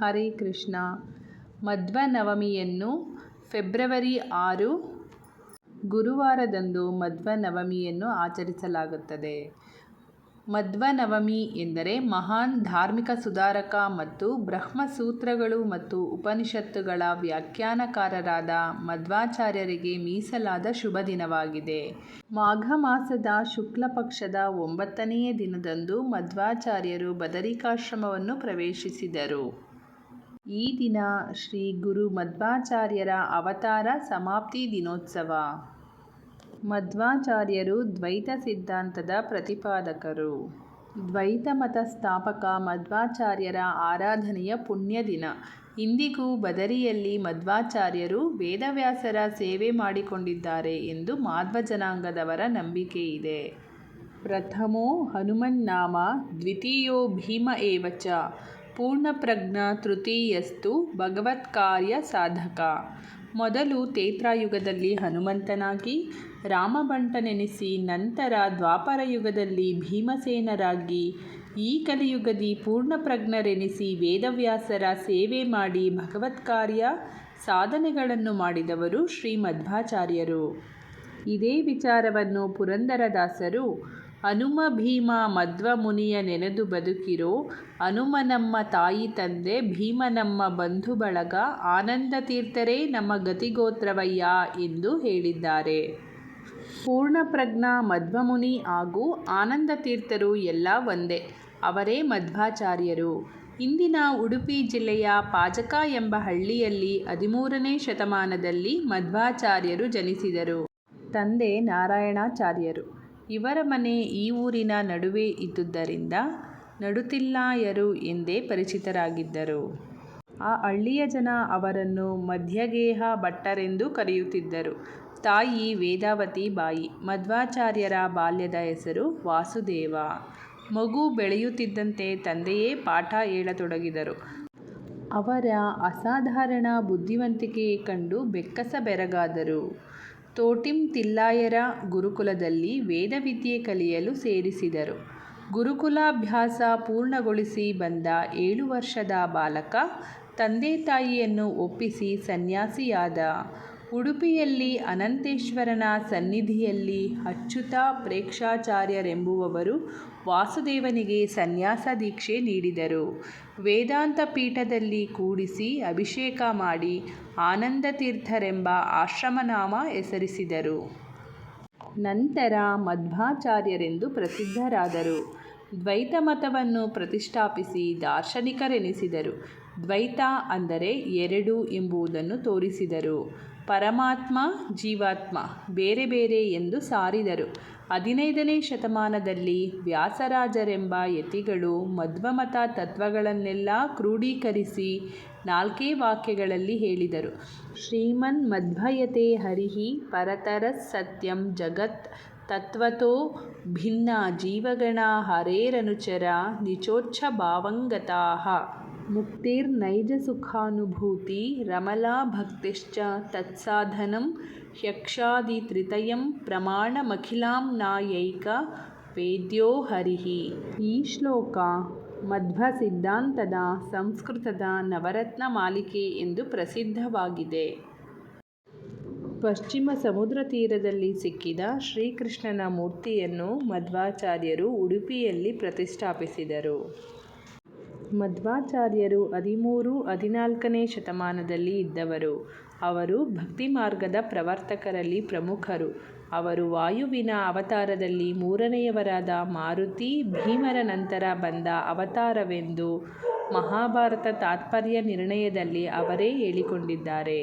Hare Krishna. ಮಧ್ವನವಮಿಯನ್ನು February ಆರು, ಗುರುವಾರದಂದು ಮಧ್ವನವಮಿಯನ್ನು ಆಚರಿಸಲಾಗುತ್ತದೆ. ಮಧ್ವನವಮಿ ಎಂದರೆ ಮಹಾನ್ ಧಾರ್ಮಿಕ ಸುಧಾರಕ ಮತ್ತು ಬ್ರಹ್ಮಸೂತ್ರಗಳು ಮತ್ತು ಉಪನಿಷತ್ತುಗಳ ವ್ಯಾಖ್ಯಾನಕಾರರಾದ ಮಧ್ವಾಚಾರ್ಯರಿಗೆ ಮೀಸಲಾದ ಶುಭ ದಿನವಾಗಿದೆ. ಮಾಘ ಮಾಸದ ಶುಕ್ಲ ಪಕ್ಷದ ಒಂಬತ್ತನೆಯ ದಿನದಂದು ಮಧ್ವಾಚಾರ್ಯರು ಬದರಿಕಾಶ್ರಮವನ್ನು ಪ್ರವೇಶಿಸಿದರು. ಈ ದಿನ ಶ್ರೀ ಗುರು ಮಧ್ವಾಚಾರ್ಯರ ಅವತಾರ ಸಮಾಪ್ತಿ ದಿನೋತ್ಸವ. ಮಧ್ವಾಚಾರ್ಯರು ದ್ವೈತ ಸಿದ್ಧಾಂತದ ಪ್ರತಿಪಾದಕರು. ದ್ವೈತ ಮತ ಸ್ಥಾಪಕ ಮಧ್ವಾಚಾರ್ಯರ ಆರಾಧನೆಯ ಪುಣ್ಯ ದಿನ. ಇಂದಿಗೂ ಬದರಿಯಲ್ಲಿ ಮಧ್ವಾಚಾರ್ಯರು ವೇದವ್ಯಾಸರ ಸೇವೆ ಮಾಡಿಕೊಂಡಿದ್ದಾರೆ ಎಂದು ಮಾಧ್ವ ಜನಾಂಗದವರ ನಂಬಿಕೆ ಇದೆ. ಪ್ರಥಮೋ ಹನುಮನ್ನಾಮ ದ್ವಿತೀಯೋ ಭೀಮ ಏವ ಚ ಪೂರ್ಣಪ್ರಜ್ಞ ತೃತೀಯಸ್ತು ಭಗವತ್ಕಾರ್ಯ ಸಾಧಕ. ಮೊದಲು ತೇತ್ರಾಯುಗದಲ್ಲಿ ಹನುಮಂತನಾಗಿ ರಾಮಭಂಟನೆನಿಸಿ ನಂತರ ದ್ವಾಪರಯುಗದಲ್ಲಿ ಭೀಮಸೇನರಾಗಿ, ಈ ಕಲಿಯುಗದಿ ಪೂರ್ಣಪ್ರಜ್ಞರೆನಿಸಿ ವೇದವ್ಯಾಸರ ಸೇವೆ ಮಾಡಿ ಭಗವತ್ಕಾರ್ಯ ಸಾಧನೆಗಳನ್ನು ಮಾಡಿದವರು ಶ್ರೀ ಮಧ್ವಾಚಾರ್ಯರು ಇದೇ ವಿಚಾರವನ್ನು ಪುರಂದರದಾಸರು ಹನುಮ ಭೀಮ ಮಧ್ವ ಮುನಿಯ ನೆನೆದು ಬದುಕಿರೋ ಹನುಮನಮ್ಮ ತಾಯಿ ತಂದೆ ಭೀಮನಮ್ಮ ಬಂಧು ಬಳಗ ಆನಂದ ತೀರ್ಥರೇ ನಮ್ಮ ಗತಿಗೋತ್ರವಯ್ಯ ಎಂದು ಹೇಳಿದ್ದಾರೆ. ಪೂರ್ಣಪ್ರಜ್ಞ ಮಧ್ವಮುನಿ ಹಾಗೂ ಆನಂದ ತೀರ್ಥರು ಎಲ್ಲ ಒಂದೇ, ಅವರೇ ಮಧ್ವಾಚಾರ್ಯರು. ಇಂದಿನ ಉಡುಪಿ ಜಿಲ್ಲೆಯ ಪಾಜಕ ಎಂಬ ಹಳ್ಳಿಯಲ್ಲಿ ಹದಿಮೂರನೇ ಶತಮಾನದಲ್ಲಿ ಮಧ್ವಾಚಾರ್ಯರು ಜನಿಸಿದರು. ತಂದೆ ನಾರಾಯಣಾಚಾರ್ಯರು. ಇವರ ಮನೆ ಈ ಊರಿನ ನಡುವೆ ಇದ್ದುದರಿಂದ ನಡುತಿಲ್ಲಾಯರು ಎಂದೇ ಪರಿಚಿತರಾಗಿದ್ದರು. ಆ ಹಳ್ಳಿಯ ಜನ ಅವರನ್ನು ಮಧ್ಯಗೇಹ ಭಟ್ಟರೆಂದು ಕರೆಯುತ್ತಿದ್ದರು. ತಾಯಿ ವೇದಾವತಿ ಬಾಯಿ, ಮಧ್ವಾಚಾರ್ಯರ ಬಾಲ್ಯದ ಹೆಸರು ವಾಸುದೇವ. ಮಗು ಬೆಳೆಯುತ್ತಿದ್ದಂತೆ ತಂದೆಯೇ ಪಾಠ ಹೇಳತೊಡಗಿದರು. ಅವರ ಅಸಾಧಾರಣ ಬುದ್ಧಿವಂತಿಕೆ ಕಂಡು ಬೆಕ್ಕಸ ಬೆರಗಾದರು. ತೋಟಿಂ ತಿಲ್ಲಾಯರ ಗುರುಕುಲದಲ್ಲಿ ವೇದವಿದ್ಯೆ ಕಲಿಯಲು ಸೇರಿಸಿದರು. ಗುರುಕುಲಾಭ್ಯಾಸ ಪೂರ್ಣಗೊಳಿಸಿ ಬಂದ ಏಳು ವರ್ಷದ ಬಾಲಕ, ತಂದೆ ತಾಯಿಯನ್ನು ಒಪ್ಪಿಸಿ ಸನ್ಯಾಸಿಯಾದ ಉಡುಪಿಯಲ್ಲಿ ಅನಂತೇಶ್ವರನ ಸನ್ನಿಧಿಯಲ್ಲಿ ಅಚ್ಯುತ ಪ್ರೇಕ್ಷಾಚಾರ್ಯರೆಂಬುವವರು ವಾಸುದೇವನಿಗೆ ಸನ್ಯಾಸ ದೀಕ್ಷೆ ನೀಡಿದರು. ವೇದಾಂತ ಪೀಠದಲ್ಲಿ ಕೂಡಿಸಿ ಅಭಿಷೇಕ ಮಾಡಿ ಆನಂದ ತೀರ್ಥರೆಂಬ ಆಶ್ರಮನಾಮ ಹೆಸರಿಸಿದರು. ನಂತರ ಮಧ್ವಾಚಾರ್ಯರೆಂದು ಪ್ರಸಿದ್ಧರಾದರು. ದ್ವೈತ ಮತವನ್ನು ಪ್ರತಿಷ್ಠಾಪಿಸಿ ದಾರ್ಶನಿಕರೆನಿಸಿದರು. ದ್ವೈತ ಅಂದರೆ ಎರಡು ಎಂಬುದನ್ನು ತೋರಿಸಿದರು. ಪರಮಾತ್ಮ, ಜೀವಾತ್ಮ ಬೇರೆ ಬೇರೆ ಎಂದು ಸಾರಿದರು. ಹದಿನೈದನೇ ಶತಮಾನದಲ್ಲಿ ವ್ಯಾಸರಾಜರೆಂಬ ಯತಿಗಳು ಮಧ್ವಮತ ತತ್ವಗಳನ್ನೆಲ್ಲ ಕ್ರೋಢೀಕರಿಸಿ ನಾಲ್ಕೇ ವಾಕ್ಯಗಳಲ್ಲಿ ಹೇಳಿದರು. ಶ್ರೀಮನ್ ಮಧ್ವಯತೆ ಹರಿಹಿ ಪರತರ ಸತ್ಯಂ ಜಗತ್ ತತ್ವತೋ ಭಿನ್ನ ಜೀವಗಣ ಹರೇರನುಚರ ನಿಚೋಚ್ಛ ಭಾವಂಗತಾಃ ಮುಕ್ತಿರ್ನೈಜಸುಖಾನುಭೂತಿ ರಮಲಾ ಭಕ್ತಿಶ್ಚ ತತ್ಸಾಧನಂ ಹ್ಯಕ್ಷಾದಿತ್ರಿತಯಂ ಪ್ರಮಾಣಮಖಿಲಾಂನಾಯೈಕ ವೇದ್ಯೋ ಹರಿಹಿ. ಈ ಶ್ಲೋಕ ಮಧ್ವ ಸಿದ್ಧಾಂತದ ಸಂಸ್ಕೃತದ ನವರತ್ನ ಮಾಲಿಕೆ ಎಂದು ಪ್ರಸಿದ್ಧವಾಗಿದೆ. ಪಶ್ಚಿಮ ಸಮುದ್ರ ತೀರದಲ್ಲಿ ಸಿಕ್ಕಿದ ಶ್ರೀಕೃಷ್ಣನ ಮೂರ್ತಿಯನ್ನು ಮಧ್ವಾಚಾರ್ಯರು ಉಡುಪಿಯಲ್ಲಿ ಪ್ರತಿಷ್ಠಾಪಿಸಿದರು. ಮಧ್ವಾಚಾರ್ಯರು ಹದಿಮೂರು, ಹದಿನಾಲ್ಕನೇ ಶತಮಾನದಲ್ಲಿ ಇದ್ದವರು. ಅವರು ಭಕ್ತಿ ಮಾರ್ಗದ ಪ್ರವರ್ತಕರಲ್ಲಿ ಪ್ರಮುಖರು. ಅವರು ವಾಯುವಿನ ಅವತಾರದಲ್ಲಿ ಮೂರನೆಯವರಾದ ಮಾರುತಿ ಭೀಮರ ನಂತರ ಬಂದ ಅವತಾರವೆಂದು ಮಹಾಭಾರತ ತಾತ್ಪರ್ಯ ನಿರ್ಣಯದಲ್ಲಿ ಅವರೇ ಹೇಳಿಕೊಂಡಿದ್ದಾರೆ.